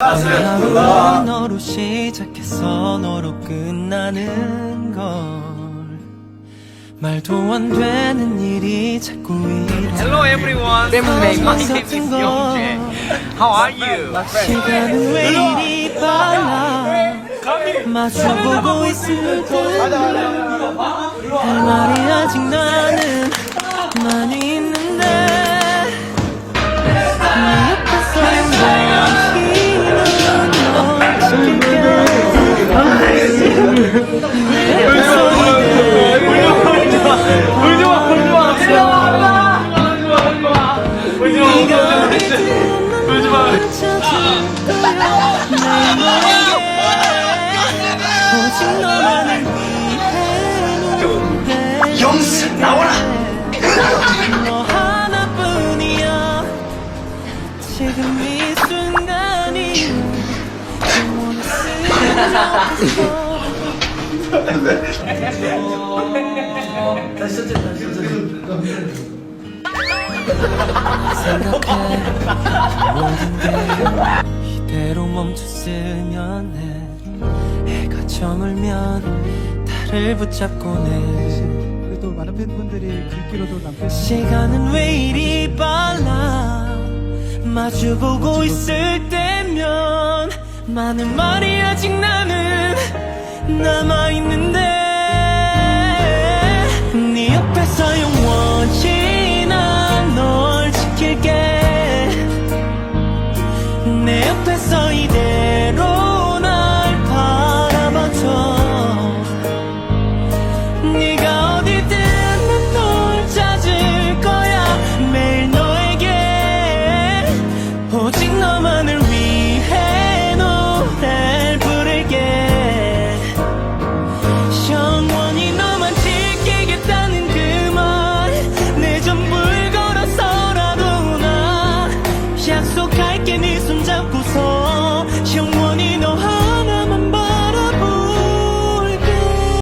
하루는 너로 시작해서 너로 끝나는 걸. 말도 안 되는 일이 자꾸 Hello everyone. My name is Youngjae. How are you? 시간은 왜 이리 빨라? 마주보고 있을 때할 영수 나와라. 너 하나뿐이야 지금 이 순간이 영원히 쓰고 생각해. 모든 게 이대로 멈췄으면 해. 해가 저물면 달을 붙잡고는 그래도 많은 팬분들이 글귀로도 남겨 시간은 왜 이리 빨라? 마주보고 있을 때면 많은 말이 아직